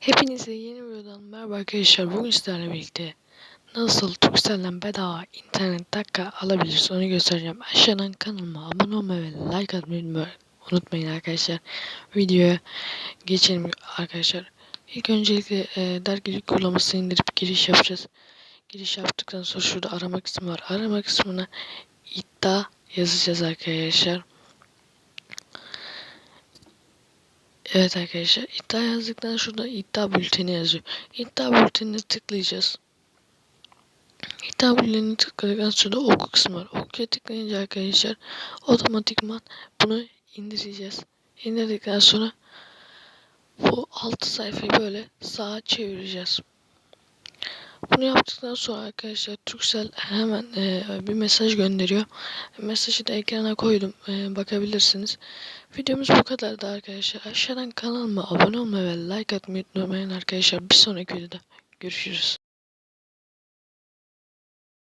Hepinize yeni videodan merhaba arkadaşlar. Bugün sizlerle birlikte nasıl Turkcell'den bedava internet dakika alabiliriz onu göstereceğim. Aşağıdan kanalıma abone olmayı ve like atmayı unutmayın arkadaşlar. Videoya geçelim arkadaşlar. İlk öncelikle e, dergilik uygulamasını indirip giriş yapacağız. Giriş yaptıktan sonra şurada arama kısmı var. Arama kısmına iddia yazacağız arkadaşlar. Evet arkadaşlar iddia yazdıktan şurada iddia bülteni yazıyor. İddia bültenine tıklayacağız. İddia bültenini tıkladıktan sonra oku kısmı var. Okuya tıklayınca arkadaşlar otomatikman bunu indireceğiz. İndirdikten sonra bu altı sayfayı böyle sağa çevireceğiz. Bunu yaptıktan sonra arkadaşlar Turkcell hemen e, bir mesaj gönderiyor. Mesajı da ekrana koydum. E, bakabilirsiniz. Videomuz bu kadardı arkadaşlar. Aşağıdan kanalıma abone olmayı ve like atmayı unutmayın arkadaşlar. Bir sonraki videoda görüşürüz.